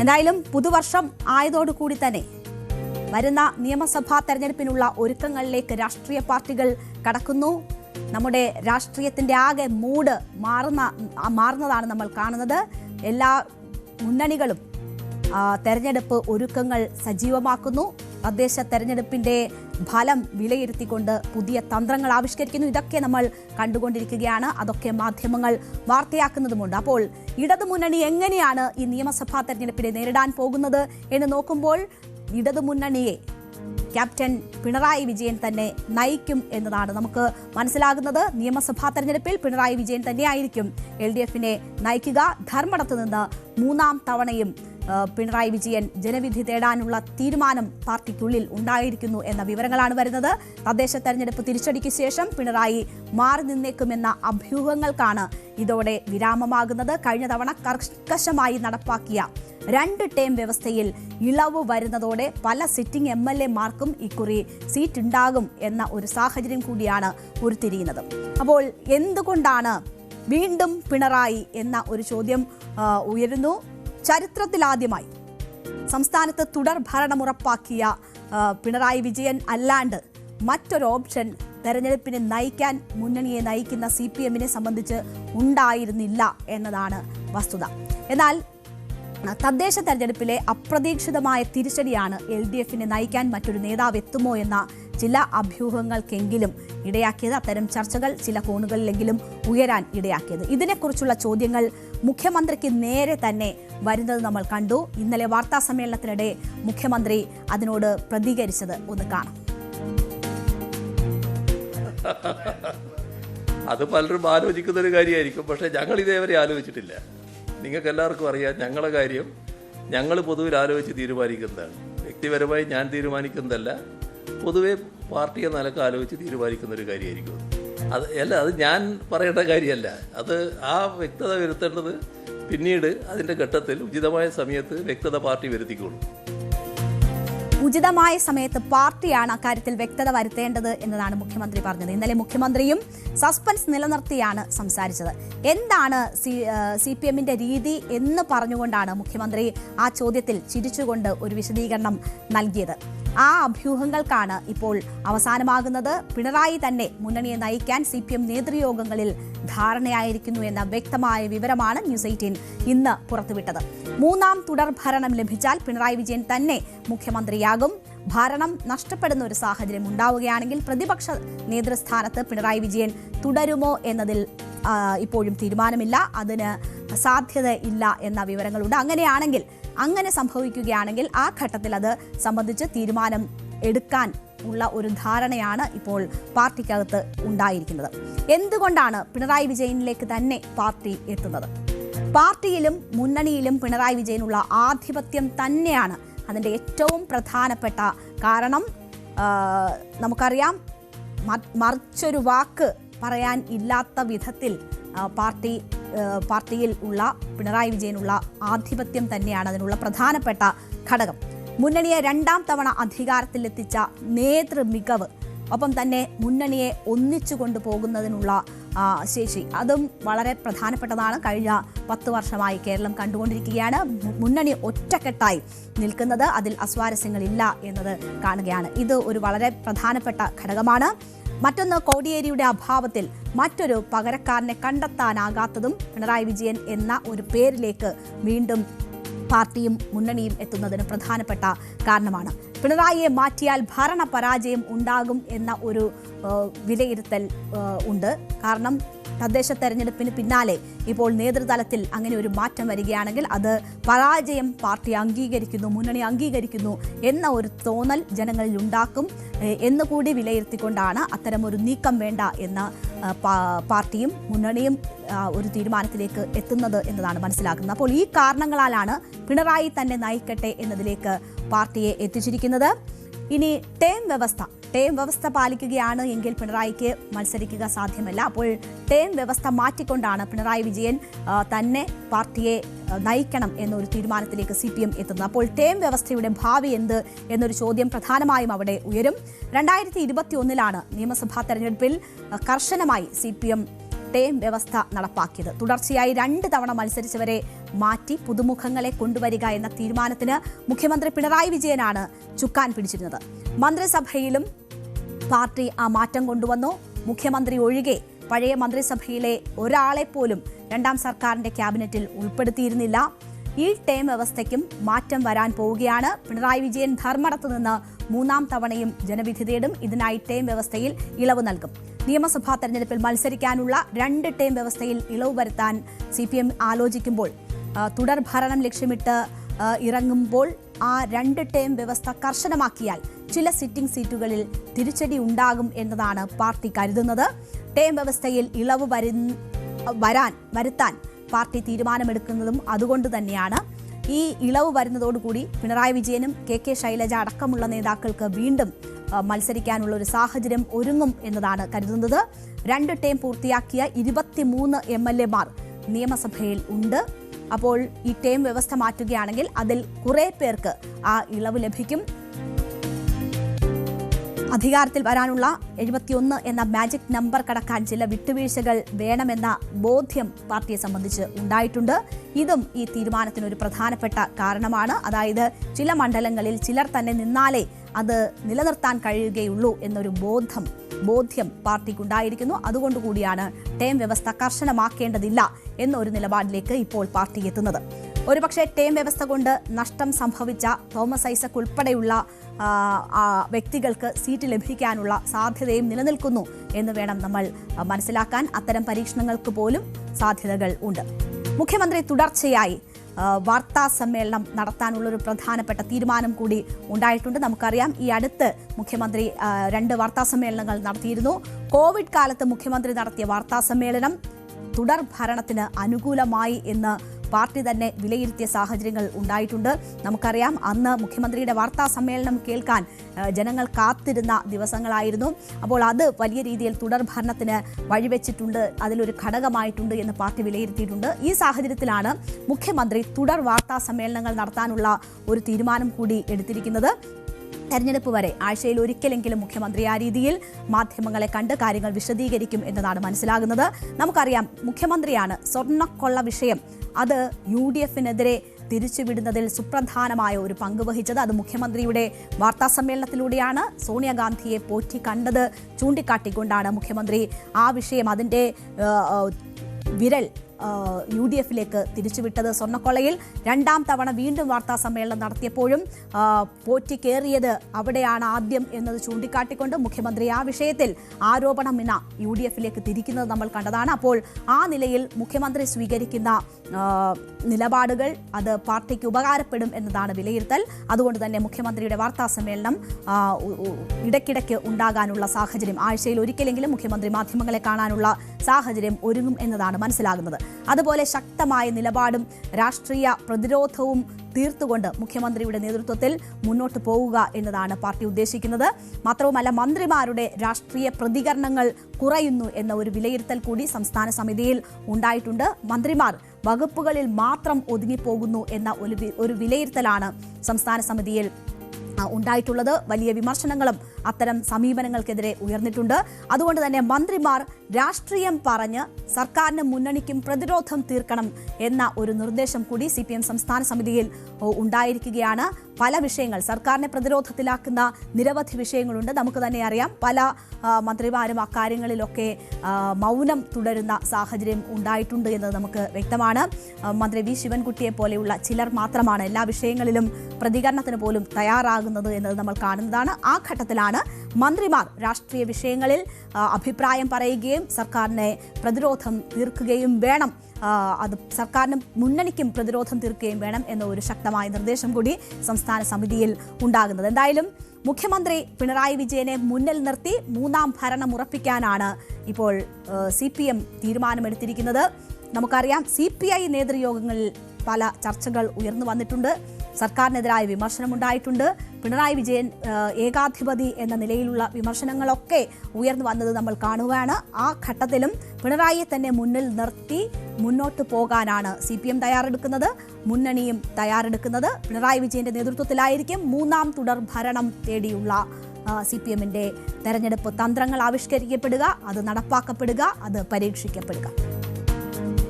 എന്തായാലും പുതുവർഷം ആയതോടുകൂടി തന്നെ വരുന്ന നിയമസഭാ തെരഞ്ഞെടുപ്പിനുള്ള ഒരുക്കങ്ങളിലേക്ക് രാഷ്ട്രീയ പാർട്ടികൾ കടക്കുന്നു. നമ്മുടെ രാഷ്ട്രീയത്തിന്റെ ആകെ മൂഡ് മാറുന്ന മാറുന്നതാണ് നമ്മൾ കാണുന്നത്. എല്ലാ മുന്നണികളും തെരഞ്ഞെടുപ്പ് ഒരുക്കങ്ങൾ സജീവമാക്കുന്നു. തദ്ദേശ തെരഞ്ഞെടുപ്പിന്റെ ഫലം വിലയിരുത്തിക്കൊണ്ട് പുതിയ തന്ത്രങ്ങൾ ആവിഷ്കരിക്കുന്നു. ഇതൊക്കെ നമ്മൾ കണ്ടുകൊണ്ടിരിക്കുകയാണ്. അതൊക്കെ മാധ്യമങ്ങൾ വാർത്തയാക്കുന്നതുമുണ്ട്. അപ്പോൾ ഇടതുമുന്നണി എങ്ങനെയാണ് ഈ നിയമസഭാ തെരഞ്ഞെടുപ്പിനെ നേരിടാൻ പോകുന്നത് എന്ന് നോക്കുമ്പോൾ ഇടതുമുന്നണിയെ ക്യാപ്റ്റൻ പിണറായി വിജയൻ തന്നെ നയിക്കും എന്നതാണ് നമുക്ക് മനസ്സിലാകുന്നത്. നിയമസഭാ തെരഞ്ഞെടുപ്പിൽ പിണറായി വിജയൻ തന്നെയായിരിക്കും എൽ ഡി എഫിനെ നയിക്കുക. ധർമ്മടത്ത് നിന്ന് മൂന്നാം തവണയും പിണറായി വിജയൻ ജനവിധി തേടാനുള്ള തീരുമാനം പാർട്ടിക്കുള്ളിൽ ഉണ്ടായിരിക്കുന്നു എന്ന വിവരങ്ങളാണ് വരുന്നത്. തദ്ദേശ തെരഞ്ഞെടുപ്പ് തിരിച്ചടിക്ക് ശേഷം പിണറായി മാറി നിന്നേക്കുമെന്ന അഭ്യൂഹങ്ങൾക്കാണ് ഇതോടെ വിരാമമാകുന്നത്. കഴിഞ്ഞ തവണ കർക്കശമായി നടപ്പാക്കിയ രണ്ട് ടേം വ്യവസ്ഥയിൽ ഇളവ് വരുന്നതോടെ പല സിറ്റിംഗ് എം എൽ എമാർക്കും ഇക്കുറി സീറ്റ് ഉണ്ടാകും എന്ന ഒരു സാഹചര്യം കൂടിയാണ് ഉരുത്തിരിയുന്നത്. അപ്പോൾ എന്തുകൊണ്ടാണ് വീണ്ടും പിണറായി എന്ന ഒരു ചോദ്യം ഉയരുന്നു? ചരിത്രത്തിലാദ്യമായി സംസ്ഥാനത്ത് തുടർ ഭരണം ഉറപ്പാക്കിയ പിണറായി വിജയൻ അല്ലാണ്ട് മറ്റൊരു ഓപ്ഷൻ തെരഞ്ഞെടുപ്പിനെ നയിക്കാൻ മുന്നണിയെ നയിക്കുന്ന സി പി എമ്മിനെ സംബന്ധിച്ച് ഉണ്ടായിരുന്നില്ല എന്നതാണ് വസ്തുത. എന്നാൽ തദ്ദേശ തെരഞ്ഞെടുപ്പിലെ അപ്രതീക്ഷിതമായ തിരിച്ചടിയാണ് എൽ ഡി എഫിനെ നയിക്കാൻ മറ്റൊരു നേതാവ് എത്തുമോ എന്ന ചില അഭ്യൂഹങ്ങൾക്കെങ്കിലും ഇടയാക്കിയത്. അത്തരം ചർച്ചകൾ ചില കോണുകളിലെങ്കിലും ഉയരാൻ ഇടയാക്കിയത്. ഇതിനെക്കുറിച്ചുള്ള ചോദ്യങ്ങൾ മുഖ്യമന്ത്രിക്ക് നേരെ തന്നെ വരുന്നത് നമ്മൾ കണ്ടു. ഇന്നലെ വാർത്താ സമ്മേളനത്തിനിടെ മുഖ്യമന്ത്രി അതിനോട് പ്രതികരിച്ചത് ഒന്ന് കാണാം. അത് പലരും ആലോചിക്കുന്ന ഒരു കാര്യമായിരിക്കും. പക്ഷെ ഞങ്ങൾ ഇതേവരെ ആലോചിച്ചിട്ടില്ല. നിങ്ങൾക്ക് എല്ലാവർക്കും അറിയാം ഞങ്ങളുടെ കാര്യം. ഞങ്ങൾ പൊതുവിൽ ആലോചിച്ച് തീരുമാനിക്കുന്നതാണ്. വ്യക്തിപരമായി ഞാൻ തീരുമാനിക്കുന്നതല്ല പൊതുവെ പാർട്ടി എന്ന നിലയ്ക്ക് ആലോചിച്ച് തീരുമാനിക്കുന്ന ഒരു കാര്യമായിരിക്കും അത്. അല്ല അത് ഞാൻ പറയേണ്ട കാര്യമല്ല. അത് ആ വ്യക്തത വരുത്തേണ്ടത് പിന്നീട് അതിന്റെ ഘട്ടത്തിൽ ഉചിതമായ സമയത്ത് വ്യക്തത പാർട്ടി വരുത്തിക്കോളും. ഉചിതമായ സമയത്ത് പാർട്ടിയാണ് അക്കാര്യത്തിൽ വ്യക്തത വരുത്തേണ്ടത് എന്നതാണ് മുഖ്യമന്ത്രി പറഞ്ഞത്. ഇന്നലെ മുഖ്യമന്ത്രിയും സസ്പെൻസ് നിലനിർത്തിയാണ് സംസാരിച്ചത്. എന്താണ് സി സി പി എമ്മിന്റെ രീതി എന്ന് പറഞ്ഞുകൊണ്ടാണ് മുഖ്യമന്ത്രി ആ ചോദ്യത്തിൽ ചിരിച്ചുകൊണ്ട് ഒരു വിശദീകരണം നൽകിയത്. ആ അഭ്യൂഹങ്ങൾക്കാണ് ഇപ്പോൾ അവസാനമാകുന്നത്. പിണറായി തന്നെ മുന്നണിയെ നയിക്കാൻ സി പി എം നേതൃയോഗങ്ങളിൽ ധാരണയായിരിക്കുന്നു എന്ന വ്യക്തമായ വിവരമാണ് ന്യൂസ് എയ്റ്റീൻ ഇന്ന് പുറത്തുവിട്ടത്. മൂന്നാം തുടർ ഭരണം ലഭിച്ചാൽ പിണറായി വിജയൻ തന്നെ മുഖ്യമന്ത്രിയാകും. ഭരണം നഷ്ടപ്പെടുന്ന ഒരു സാഹചര്യം ഉണ്ടാവുകയാണെങ്കിൽ പ്രതിപക്ഷ നേതൃസ്ഥാനത്ത് പിണറായി വിജയൻ തുടരുമോ എന്നതിൽ ഇപ്പോഴും തീരുമാനമില്ല. അതിന് സാധ്യത ഇല്ല എന്ന വിവരങ്ങളുണ്ട്. അങ്ങനെയാണെങ്കിൽ അങ്ങനെ സംഭവിക്കുകയാണെങ്കിൽ ആ ഘട്ടത്തിൽ അത് സംബന്ധിച്ച് തീരുമാനം എടുക്കാൻ ഉള്ള ഒരു ധാരണയാണ് ഇപ്പോൾ പാർട്ടിക്കകത്ത് ഉണ്ടായിരിക്കുന്നത്. എന്തുകൊണ്ടാണ് പിണറായി വിജയനിലേക്ക് തന്നെ പാർട്ടി എത്തുന്നത്? പാർട്ടിയിലും മുന്നണിയിലും പിണറായി വിജയനുള്ള ആധിപത്യം തന്നെയാണ് അതിന്റെ ഏറ്റവും പ്രധാനപ്പെട്ട കാരണം. നമുക്കറിയാം മറിച്ചൊരു വാക്ക് പറയാൻ ഇല്ലാത്ത വിധത്തിൽ പാർട്ടി പാർട്ടിയിൽ ഉള്ള പിണറായി വിജയനുള്ള ആധിപത്യം തന്നെയാണ് അതിനുള്ള പ്രധാനപ്പെട്ട ഘടകം. മുന്നണിയെ രണ്ടാം തവണ അധികാരത്തിലെത്തിച്ച നേതൃ മികവ് ഒപ്പം തന്നെ മുന്നണിയെ ഒന്നിച്ചു കൊണ്ടുപോകുന്നതിനുള്ള ശേഷി. അതും വളരെ പ്രധാനപ്പെട്ടതാണ്. കഴിഞ്ഞ പത്ത് വർഷമായി കേരളം കണ്ടുകൊണ്ടിരിക്കുകയാണ്. മുന്നണി ഒറ്റക്കെട്ടായി നിൽക്കുന്നത് അതിൽ അസ്വാരസ്യങ്ങളില്ല എന്നത് കാണുകയാണ്. ഇത് ഒരു വളരെ പ്രധാനപ്പെട്ട ഘടകമാണ്. മറ്റൊന്ന് കോടിയേരിയുടെ അഭാവത്തിൽ മറ്റൊരു പകരക്കാരനെ കണ്ടെത്താനാകാത്തതും പിണറായി വിജയൻ എന്ന ഒരു പേരിലേക്ക് വീണ്ടും പാർട്ടിയും മുന്നണിയും എത്തുന്നതിന് പ്രധാനപ്പെട്ട കാരണമാണ്. പിണറായിയെ മാറ്റിയാൽ ഭരണ പരാജയം ഉണ്ടാകും എന്ന ഒരു വിലയിരുത്തൽ ഉണ്ട്. കാരണം തദ്ദേശ തെരഞ്ഞെടുപ്പിന് പിന്നാലെ ഇപ്പോൾ നേതൃതലത്തിൽ അങ്ങനെ ഒരു മാറ്റം വരികയാണെങ്കിൽ അത് പരാജയം പാർട്ടി അംഗീകരിക്കുന്നു മുന്നണി അംഗീകരിക്കുന്നു എന്ന ഒരു തോന്നൽ ജനങ്ങളിൽ ഉണ്ടാക്കും എന്നുകൂടി വിലയിരുത്തിക്കൊണ്ടാണ് അത്തരം ഒരു നീക്കം വേണ്ട എന്ന പാർട്ടിയും മുന്നണിയും ഒരു തീരുമാനത്തിലേക്ക് എത്തുന്നത് എന്നതാണ് മനസ്സിലാക്കുന്നത്. അപ്പോൾ ഈ കാരണങ്ങളാലാണ് പിണറായി തന്നെ നയിക്കട്ടെ എന്നതിലേക്ക് പാർട്ടിയെ എത്തിച്ചിരിക്കുന്നത്. ഇനി ടേം വ്യവസ്ഥ. ടേം വ്യവസ്ഥ പാലിക്കുകയാണ് എങ്കിൽ പിണറായിക്ക് മത്സരിക്കുക സാധ്യമല്ല. അപ്പോൾ ടേം വ്യവസ്ഥ മാറ്റിക്കൊണ്ടാണ് പിണറായി വിജയൻ തന്നെ പാർട്ടിയെ നയിക്കണം എന്നൊരു തീരുമാനത്തിലേക്ക് സി പി എം എത്തുന്നത്. അപ്പോൾ ടേം വ്യവസ്ഥയുടെ ഭാവി എന്ത് എന്നൊരു ചോദ്യം പ്രധാനമായും അവിടെ ഉയരും. രണ്ടായിരത്തി ഇരുപത്തി ഒന്നിലാണ് നിയമസഭാ തെരഞ്ഞെടുപ്പിൽ കർശനമായി സി പി എം ടേം വ്യവസ്ഥ നടപ്പാക്കിയത്. തുടർച്ചയായി രണ്ട് തവണ മത്സരിച്ചവരെ മാറ്റി പുതുമുഖങ്ങളെ കൊണ്ടുവരിക എന്ന തീരുമാനത്തിന് മുഖ്യമന്ത്രി പിണറായി വിജയനാണ് ചുക്കാൻ പിടിച്ചിരുന്നത്. മന്ത്രിസഭയിലും പാർട്ടി ആ മാറ്റം കൊണ്ടുവന്നു. മുഖ്യമന്ത്രി ഒഴികെ പഴയ മന്ത്രിസഭയിലെ ഒരാളെ പോലും രണ്ടാം സർക്കാരിന്റെ ക്യാബിനറ്റിൽ ഉൾപ്പെടുത്തിയിരുന്നില്ല. ഈ ടേം വ്യവസ്ഥയ്ക്കും മാറ്റം വരാൻ പോവുകയാണ്. പിണറായി വിജയൻ ധർമ്മടത്ത് നിന്ന് മൂന്നാം തവണയും ജനവിധി തേടും. ഇതിനായി ടേം വ്യവസ്ഥയിൽ ഇളവ് നൽകും. നിയമസഭാ തെരഞ്ഞെടുപ്പിൽ മത്സരിക്കാനുള്ള രണ്ട് ടേം വ്യവസ്ഥയിൽ ഇളവ് വരുത്താൻ സി പി എം ആലോചിക്കുമ്പോൾ തുടർ ഭരണം ലക്ഷ്യമിട്ട് ഇറങ്ങുമ്പോൾ ആ രണ്ട് ടേം വ്യവസ്ഥ കർശനമാക്കിയാൽ ചില സിറ്റിംഗ് സീറ്റുകളിൽ തിരിച്ചടി ഉണ്ടാകും എന്നതാണ് പാർട്ടി കരുതുന്നത്. ടേം വ്യവസ്ഥയിൽ ഇളവ് വരു വരാൻ വരുത്താൻ പാർട്ടി തീരുമാനമെടുക്കുന്നതും അതുകൊണ്ട് തന്നെയാണ്. ഈ ഇളവ് വരുന്നതോടുകൂടി പിണറായി വിജയനും കെ കെ ശൈലജ അടക്കമുള്ള നേതാക്കൾക്ക് വീണ്ടും മത്സരിക്കാനുള്ള ഒരു സാഹചര്യം ഒരുങ്ങും എന്നതാണ് കരുതുന്നത്. രണ്ട് ടേം പൂർത്തിയാക്കിയ ഇരുപത്തിമൂന്ന് എം എൽ എമാർ നിയമസഭയിൽ ഉണ്ട്. അപ്പോൾ ഈ ടേം വ്യവസ്ഥ മാറ്റുകയാണെങ്കിൽ അതിൽ കുറേ പേർക്ക് ആ ഇളവ് ലഭിക്കും. അധികാരത്തിൽ വരാനുള്ള എഴുപത്തിയൊന്ന് എന്ന മാജിക് നമ്പർ കടക്കാൻ ചില വിട്ടുവീഴ്ചകൾ വേണമെന്ന ബോധ്യം പാർട്ടിയെ സംബന്ധിച്ച് ഉണ്ടായിട്ടുണ്ട്. ഇതും ഈ തീരുമാനത്തിന് ഒരു പ്രധാനപ്പെട്ട കാരണമാണ്. അതായത് ചില മണ്ഡലങ്ങളിൽ ചിലർ തന്നെ നിന്നാലേ അത് നിലനിർത്താൻ കഴിയുകയുള്ളൂ എന്നൊരു ബോധം ബോധ്യം പാർട്ടിക്ക് ഉണ്ടായിരിക്കുന്നു അതുകൊണ്ടുകൂടിയാണ് ടേം വ്യവസ്ഥ കർശനമാക്കേണ്ടതില്ല എന്നൊരു നിലപാടിലേക്ക് ഇപ്പോൾ പാർട്ടി എത്തുന്നത്. ഒരുപക്ഷെ ടേം വ്യവസ്ഥ കൊണ്ട് നഷ്ടം സംഭവിച്ച തോമസ് ഐസക് ഉൾപ്പെടെയുള്ള വ്യക്തികൾക്ക് സീറ്റ് ലഭിക്കാനുള്ള സാധ്യതയും നിലനിൽക്കുന്നു എന്ന് വേണം നമ്മൾ മനസ്സിലാക്കാൻ. അത്തരം പരീക്ഷണങ്ങൾക്ക് പോലും സാധ്യതകൾ ഉണ്ട്. മുഖ്യമന്ത്രി തുടർച്ചയായി വാർത്താ സമ്മേളനം നടത്താനുള്ള ഒരു പ്രധാനപ്പെട്ട തീരുമാനം കൂടി ഉണ്ടായിട്ടുണ്ട്. നമുക്കറിയാം ഈ അടുത്ത് മുഖ്യമന്ത്രി രണ്ട് വാർത്താ സമ്മേളനങ്ങൾ നടത്തിയിരുന്നു. കോവിഡ് കാലത്ത് മുഖ്യമന്ത്രി നടത്തിയ വാർത്താ സമ്മേളനം തുടർ ഭരണത്തിന് അനുകൂലമായി എന്ന് പാർട്ടി തന്നെ വിലയിരുത്തിയ സാഹചര്യങ്ങൾ ഉണ്ടായിട്ടുണ്ട്. നമുക്കറിയാം അന്ന് മുഖ്യമന്ത്രിയുടെ വാർത്താ സമ്മേളനം കേൾക്കാൻ ജനങ്ങൾ കാത്തിരുന്ന ദിവസങ്ങളായിരുന്നു. അപ്പോൾ അത് വലിയ രീതിയിൽ തുടർ ഭരണത്തിന് വഴിവെച്ചിട്ടുണ്ട് അതിലൊരു ഘടകമായിട്ടുണ്ട് എന്ന് പാർട്ടി വിലയിരുത്തിയിട്ടുണ്ട്. ഈ സാഹചര്യത്തിലാണ് മുഖ്യമന്ത്രി തുടർ വാർത്താ സമ്മേളനങ്ങൾ നടത്താനുള്ള ഒരു തീരുമാനം കൂടി എടുത്തിരിക്കുന്നത്. തെരഞ്ഞെടുപ്പ് വരെ ആഴ്ചയിൽ ഒരിക്കലെങ്കിലും മുഖ്യമന്ത്രി ആ രീതിയിൽ മാധ്യമങ്ങളെ കണ്ട് കാര്യങ്ങൾ വിശദീകരിക്കും എന്നതാണ് മനസ്സിലാകുന്നത്. നമുക്കറിയാം മുഖ്യമന്ത്രിയാണ് സ്വർണക്കൊള്ള വിഷയം അത് യു ഡി എഫിനെതിരെ തിരിച്ചുവിടുന്നതിൽ സുപ്രധാനമായ ഒരു പങ്ക് വഹിച്ചത് അത് മുഖ്യമന്ത്രിയുടെ വാർത്താ സമ്മേളനത്തിലൂടെയാണ് സോണിയാഗാന്ധിയെ പോറ്റി കണ്ടത് ചൂണ്ടിക്കാട്ടിക്കൊണ്ടാണ് മുഖ്യമന്ത്രി. ആ വിഷയം അതിന്റെ വിരൽ യു ഡി എഫിലേക്ക് തിരിച്ചുവിട്ടത് സ്വർണക്കൊളയിൽ രണ്ടാം തവണ വീണ്ടും വാർത്താ സമ്മേളനം നടത്തിയപ്പോഴും പോറ്റി കയറിയത് അവിടെയാണ് ആദ്യം എന്നത് ചൂണ്ടിക്കാട്ടിക്കൊണ്ട് മുഖ്യമന്ത്രി ആ വിഷയത്തിൽ ആരോപണം എന്ന യു ഡി എഫിലേക്ക് തിരിക്കുന്നത് നമ്മൾ കണ്ടതാണ്. അപ്പോൾ ആ നിലയിൽ മുഖ്യമന്ത്രി സ്വീകരിക്കുന്ന നിലപാടുകൾ അത് പാർട്ടിക്ക് ഉപകാരപ്പെടും എന്നതാണ് വിലയിരുത്തൽ. അതുകൊണ്ട് തന്നെ മുഖ്യമന്ത്രിയുടെ വാർത്താ സമ്മേളനം ഇടയ്ക്കിടയ്ക്ക് ഉണ്ടാകാനുള്ള സാഹചര്യം ആഴ്ചയിൽ ഒരിക്കലെങ്കിലും മുഖ്യമന്ത്രി മാധ്യമങ്ങളെ കാണാനുള്ള സാഹചര്യം ഒരുങ്ങും എന്നതാണ് മനസ്സിലാകുന്നത്. അതുപോലെ ശക്തമായ നിലപാടും രാഷ്ട്രീയ പ്രതിരോധവും തീർത്തുകൊണ്ട് മുഖ്യമന്ത്രിയുടെ നേതൃത്വത്തിൽ മുന്നോട്ട് പോവുക എന്നതാണ് പാർട്ടി ഉദ്ദേശിക്കുന്നത്. മാത്രവുമല്ല മന്ത്രിമാരുടെ രാഷ്ട്രീയ പ്രതികരണങ്ങൾ കുറയുന്നു എന്ന ഒരു വിലയിരുത്തൽ കൂടി സംസ്ഥാന സമിതിയിൽ ഉണ്ടായിട്ടുണ്ട്. മന്ത്രിമാർ വകുപ്പുകളിൽ മാത്രം ഒതുങ്ങിപ്പോകുന്നു എന്ന ഒരു വിലയിരുത്തലാണ് സംസ്ഥാന സമിതിയിൽ ഉണ്ടായിട്ടുള്ളത്. വലിയ വിമർശനങ്ങളും അത്തരം സമീപനങ്ങൾക്കെതിരെ ഉയർന്നിട്ടുണ്ട്. അതുകൊണ്ട് തന്നെ മന്ത്രിമാർ രാഷ്ട്രീയം പറഞ്ഞ് സർക്കാരിന് മുന്നണിക്കും പ്രതിരോധം തീർക്കണം എന്ന ഒരു നിർദ്ദേശം കൂടി സി സംസ്ഥാന സമിതിയിൽ ഉണ്ടായിരിക്കുകയാണ്. പല വിഷയങ്ങൾ സർക്കാരിനെ പ്രതിരോധത്തിലാക്കുന്ന നിരവധി വിഷയങ്ങളുണ്ട്. നമുക്ക് തന്നെ അറിയാം പല മന്ത്രിമാരും അക്കാര്യങ്ങളിലൊക്കെ മൗനം തുടരുന്ന സാഹചര്യം ഉണ്ടായിട്ടുണ്ട് എന്നത് നമുക്ക് വ്യക്തമാണ്. മന്ത്രി വി ശിവൻകുട്ടിയെ പോലെയുള്ള ചിലർ മാത്രമാണ് എല്ലാ വിഷയങ്ങളിലും പ്രതികരണത്തിന് പോലും തയ്യാറാകുന്നത് എന്നത് നമ്മൾ കാണുന്നതാണ്. ആ ഘട്ടത്തിലാണ് മന്ത്രിമാർ രാഷ്ട്രീയ വിഷയങ്ങളിൽ അഭിപ്രായം പറയുകയും സർക്കാരിനെ പ്രതിരോധം തീർക്കുകയും വേണം. അത് സർക്കാരിനും മുന്നണിക്കും പ്രതിരോധം തീർക്കുകയും വേണം എന്ന ഒരു ശക്തമായ നിർദ്ദേശം കൂടി സംസ്ഥാന സമിതിയിൽ ഉണ്ടാകുന്നത്. എന്തായാലും മുഖ്യമന്ത്രി പിണറായി വിജയനെ മുന്നിൽ നിർത്തി മൂന്നാം ഭരണം ഉറപ്പിക്കാനാണ് ഇപ്പോൾ സി പി എം തീരുമാനമെടുത്തിരിക്കുന്നത്. നമുക്കറിയാം സി പി ഐ നേതൃയോഗങ്ങളിൽ പല ചർച്ചകൾ ഉയർന്നു വന്നിട്ടുണ്ട്. സർക്കാരിനെതിരായ വിമർശനമുണ്ടായിട്ടുണ്ട്. പിണറായി വിജയൻ ഏകാധിപതി എന്ന നിലയിലുള്ള വിമർശനങ്ങളൊക്കെ ഉയർന്നു വന്നത് നമ്മൾ കാണുകയാണ്. ആ ഘട്ടത്തിലും പിണറായിയെ തന്നെ മുന്നിൽ നിർത്തി മുന്നോട്ട് പോകാനാണ് സി പി എം തയ്യാറെടുക്കുന്നത്. മുന്നണിയും തയ്യാറെടുക്കുന്നത് പിണറായി വിജയന്റെ നേതൃത്വത്തിലായിരിക്കും. മൂന്നാം തുടർ ഭരണം തേടിയുള്ള സി പി എമ്മിന്റെ തെരഞ്ഞെടുപ്പ് തന്ത്രങ്ങൾ ആവിഷ്കരിക്കപ്പെടുക അത് നടപ്പാക്കപ്പെടുക അത് പരീക്ഷിക്കപ്പെടുക.